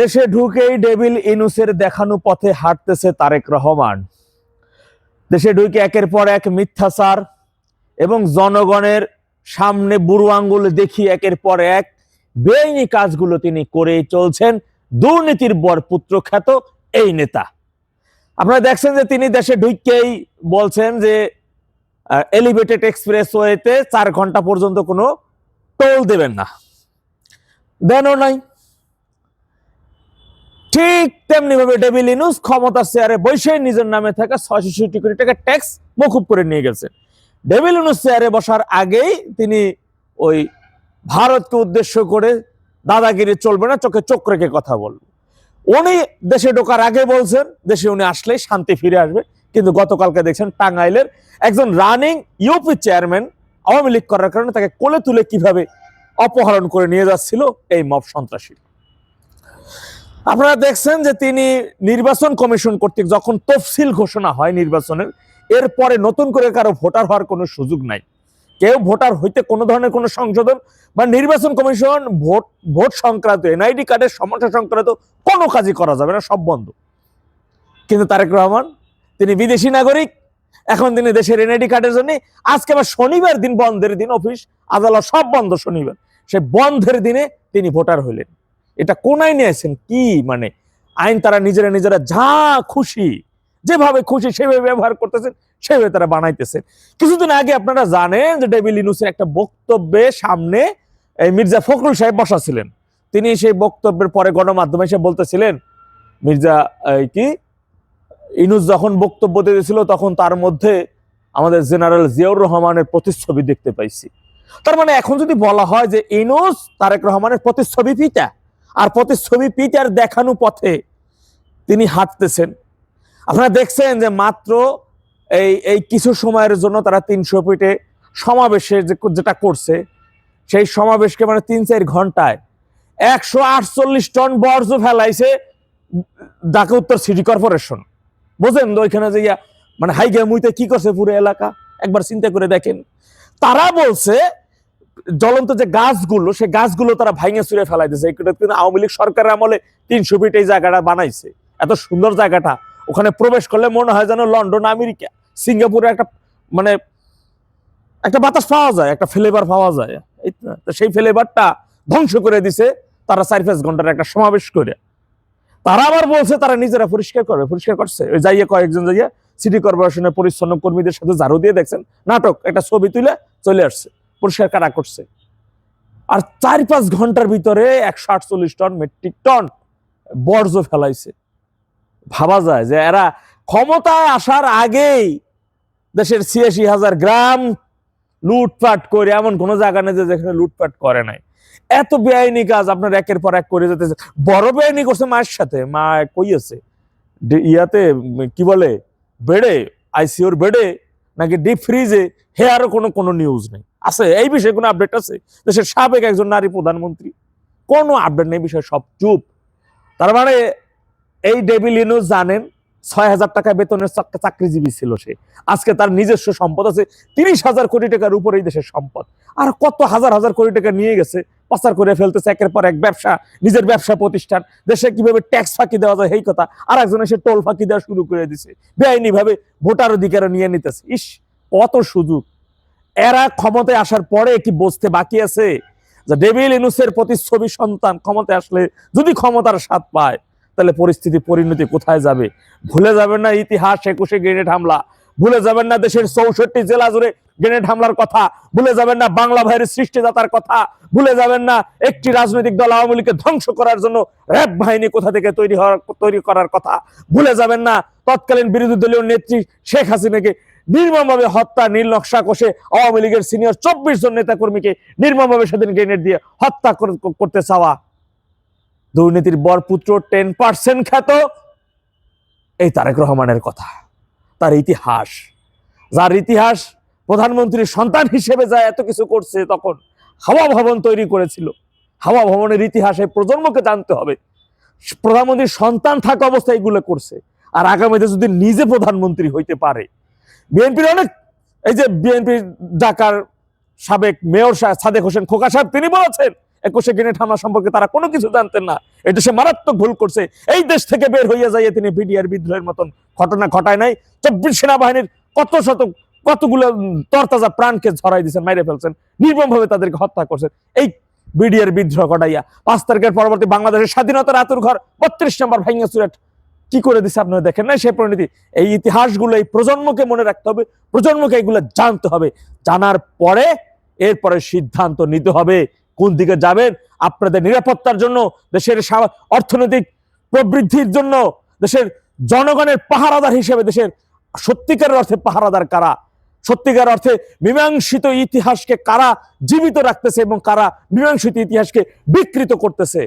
দেশে ঢুকেই ডেভিল ইনুসের দেখানো পথে হাঁটতেছে তারেক রহমান। দেশে ঢুকে একের পর এক মিথ্যাচার এবং জনগণের সামনে বুড়ো আঙ্গুল দেখি একের পর এক বেআইনি কাজগুলো তিনি করেই চলছেন। দুর্নীতির বর পুত্র খ্যাত এই নেতা। আপনারা দেখছেন যে তিনি দেশে ঢুককেই বলছেন যে এলিভেটেড এক্সপ্রেস ওয়েতে চার ঘণ্টা পর্যন্ত কোনো টোল দেবেন না। দেনও নাই। ঠিক তেমনি ভাবে ডেভিল ইনুস ক্ষমতার চেয়ারে বসে নিজের নামে থাকা ছয়ষট্টি কোটি টাকা ট্যাক্স মকুব করে নিয়ে গেছেন ডেভিল ইনুস চেয়ারে বসার আগেই তিনি ওই ভারতকে উদ্দেশ্য করে দাদাগিরি চলবে না, চোখে চোখ রেখে কথা বলবে। উনি দেশে ঢোকার আগে বলছেন, দেশে উনি আসলেই শান্তি ফিরে আসবে। কিন্তু গতকালকে দেখছেন টাঙ্গাইলের একজন running UP chairman Awami League করার কারণে তাকে কোলে তুলে কীভাবে অপহরণ করে নিয়ে যাচ্ছিল, এই মব সন্ত্রাসী। আপনারা দেখছেন যে তিনি নির্বাচন কমিশন কর্তৃক যখন তফসিল ঘোষণা হয় নির্বাচনের, এরপরে নতুন করে কারও ভোটার হওয়ার কোনো সুযোগ নাই। কেউ ভোটার হইতে কোনো ধরনের কোনো সংশোধন বা নির্বাচন কমিশন ভোট ভোট সংক্রান্ত, এনআইডি কার্ডের সমস্যা সংক্রান্ত কোনো কাজই করা যাবে না, সব বন্ধ। কিন্তু তারেক রহমান, তিনি বিদেশি নাগরিক, এখন তিনি দেশের এনআইডি কার্ডের জন্য, আজকে আবার শনিবার দিন বন্ধের দিন অফিস, আদালত সব বন্ধ শনিবার। সে বন্ধের দিনে তিনি ভোটার হইলেন। এটা কোন আইনে আছেন কি মানে? আইন তারা নিজেরা নিজেরা যা খুশি, যেভাবে খুশি সেভাবে ব্যবহার করতেছেন, সেভাবে তারা বানাইতেছেন। কিছুদিন আগে আপনারা জানেন যে ডেভিল ইনুসের একটা বক্তব্যে সামনে মির্জা ফখরুল সাহেব বসা ছিলেন। তিনি সেই বক্তব্যের পরে গণমাধ্যমে এসে বলতেছিলেন, মির্জা কি? ইনুস যখন বক্তব্য দিয়েছিল তখন তার মধ্যে আমাদের জেনারেল জিয়াউর রহমানের প্রতিচ্ছবি দেখতে পাইছি। তার মানে এখন যদি বলা হয় যে ইনুস তারেক রহমানের প্রতিচ্ছবি পিতা আর প্রতিচ্ছবি পিটার দেখানো পথে তিনি হাঁটতেছেন। আপনারা দেখছেন যে মাত্র এই এই কিছু সময়ের জন্য তারা তিনশো ফিটে সমাবেশে যেটা করছে, সেই সমাবেশকে মানে তিন চার ঘন্টায় একশো আটচল্লিশ টন বর্জ্য ফেলাইছে ঢাকা উত্তর সিটি কর্পোরেশন। বোঝেন ওইখানে যে মানে হাইগে মুইতে কি করছে পুরো এলাকা? একবার চিন্তা করে দেখেন। তারা বলছে জ্বলন্ত যে গাছগুলো, সেই গাছগুলো তারা ভাঙে চুরে ফেলাই দিয়েছে আওয়ামী লীগ সরকারের আমলে তিনশো ফিট এই জায়গাটা বানাইছে। এত সুন্দর জায়গাটা। ওখানে প্রবেশ করলে মনে হয় যেন লন্ডন, আমেরিকা, সিঙ্গাপুরে একটা মানে একটা বাতাস পাওয়া যায়, একটা ফ্লেভার পাওয়া যায়। এই তো। সেই ফ্লেভারটা ধ্বংস করে দিছে তারা চার ঘণ্টার একটা সমাবেশ করে। তারা আবার বলছে তারা নিজেরা পরিষ্কার করবে, পরিষ্কার করছে। ওই যাইয়া কয়েকজন যাইয়া সিটি কর্পোরেশনের পরিচ্ছন্ন কর্মীদের সাথে ঝাড়ু দিয়ে দেখছেন, নাটক, একটা ছবি তুলে চলে আসছে। পরিষ্কার কারা করছে। আর চার পাঁচ ঘণ্টার ভিতরে একশো আটচল্লিশ টন মেট্রিক টন বর্জ্য ফেলাইছে। ভাবা যায় যে এরা ক্ষমতায় আসার আগেই দেশের ছিয়াশি হাজার গ্রাম লুটপাট করে এমন কোনো জায়গা নেই যেখানে লুটপাট করে নাই। এত বেআইনি কাজ আপনার একের পর এক করে যেতেছে। বড় বেআইনি করছে মায়ের সাথে। মা কই আছে? ইয়াতে কি বলে? বেডে, আইসিওর বেডে নাকি ডিপ ফ্রিজে হে আরও কোনো কোনো নিউজ নেই? আছে, এই বিষয়ে কোনো আপডেট আছে? দেশের সাবেক একজন নারী প্রধানমন্ত্রী, কোনো আপডেট নেই বিষয়ে সব চুপ। তার মানে এই ডেভিল ইনুস জানেন, ছয় হাজার টাকা বেতনের চাক- চাকরিজীবী ছিল সে। আজকে তার নিজস্ব সম্পদ আছে, তিরিশ হাজার কোটি টাকার উপরে এই দেশের সম্পদ। আর কত হাজার হাজার কোটি টাকা নিয়ে গেছে পাচার করে ফেলতেছে একের পর এক ব্যবসা, নিজের ব্যবসা প্রতিষ্ঠান। দেশে কীভাবে ট্যাক্স ফাঁকি দেওয়া যায় এই কথা আর একজন এসে টোল ফাঁকি দেওয়া শুরু করে দিছে। বেআইনি ভাবে ভোটার অধিকার নিয়ে নিতেছে। ইস, কত সুযোগ। এরা ক্ষমতায় আসার পরে কি বসতে বাকি আছে? যে ডেভিল ইনুসের প্রতিচ্ছবি সন্তান ক্ষমতায় আসলে যদি ক্ষমতার স্বাদ পায়, তাহলে পরিস্থিতি, পরিণতি কোথায় যাবে? ভুলে যাবেন না ইতিহাস, একুশে গ্রেনেড হামলা। ভুলে যাবেন না দেশের চৌষট্টি জেলা জুড়ে গ্রেনেড হামলার কথা, ভুলে যাবেন না, বাংলা ভাইয়ের সৃষ্টিদাতার কথা, ভুলে যাবেন না, একটি রাজনৈতিক দল আওয়ামী লীগকে ধ্বংস করার জন্য র্যাব বাহিনী কোথা থেকে তৈরি হওয়ার, তৈরি করার কথা, ভুলে যাবেন না, তৎকালীন বিরোধী দলীয় নেত্রী শেখ হাসিনাকে নির্মমভাবে হত্যা, নীল নকশা কষে আওয়ামী লীগের সিনিয়র চব্বিশ জন নেতাকর্মীকে নির্মমভাবে সেদিন গ্রেনেড দিয়ে হত্যা করতে চাওয়া। দুর্নীতির বরপুত্র টেন পার্সেন্ট খ্যাত এই তারেক রহমানের কথা, তার ইতিহাস, যার ইতিহাস প্রধানমন্ত্রীর সন্তান হিসেবে যা এত কিছু করছে তখন হাওয়া ভবন তৈরি করেছিল। হাওয়া ভবনের ইতিহাসে প্রজন্মকে জানতে হবে। প্রধানমন্ত্রীর সন্তান থাকা অবস্থায় এগুলো করছে। আর আগামীতে যদি নিজে প্রধানমন্ত্রী হইতে পারে, বিএনপির অনেক, এই যে বিএনপি ঢাকার সাবেক মেয়র সাদেক হোসেন খোকা সাহেব, তিনি বলেছেন, একুশে গ্রেনেড হামলা সম্পর্কে তারা কোনো কিছু জানতেন না। এই দেশে মারাত্মক ভুল করছে। এই দেশ থেকে বের হইয়া যাইয়ে তিনি বিডিআর বিদ্রোহের মতন ঘটনা ঘটায় নাই। চব্বিশ সেনাবাহিনীর কত শত কতগুলো তরতাজা প্রাণকে ঝরাই দিয়েছেন মাইরে ফেলছেন নির্মম ভাবে তাদেরকে হত্যা করছেন। এই বিডিআর বিদ্রোহ ঘটাইয়া পাঁচ তারিখের পরবর্তী বাংলাদেশের স্বাধীনতার আতুর ঘর, বত্রিশ নম্বর ভাইঙ্গা সুরেট কি করে দিছে আপনারা দেখেন না সেই পরিণতি। এই ইতিহাসগুলো, এই প্রজন্মকে মনে রাখতে হবে, প্রজন্মকে এগুলো জানতে হবে। জানার পরে এরপরে সিদ্ধান্ত নিতে হবে কোন দিকে যাবেন। আপনাদের নিরাপত্তার জন্য, দেশের অর্থনৈতিক প্রবৃদ্ধির জন্য, দেশের জনগণের পাহারাদার হিসেবে, দেশের সত্যিকারের অর্থে পাহারাদার কারা? সত্যিকার অর্থে মীমাংসিত ইতিহাসকে কারা জীবিত রাখতেছে এবং কারা মীমাংসিত ইতিহাসকে বিকৃত করতেছে?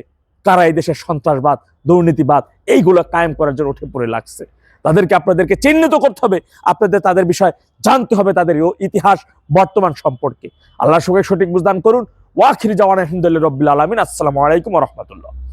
কারা এই দেশের সন্ত্রাসবাদ, দুর্নীতিবাদ এইগুলো কায়েম করার জন্য উঠে পড়ে লাগছে? তাদেরকে আপনাদেরকে চিহ্নিত করতে হবে, আপনাদের তাদের বিষয় জানতে হবে তাদের ইতিহাস বর্তমান সম্পর্কে। আল্লাহ সবাই সঠিক বুঝদান করুন। ওয়াখির জওয়ান আলহামদুলিল্লাহ রবিল আলমিন। আসসালামু আলাইকুম রহমতুল্লাহ।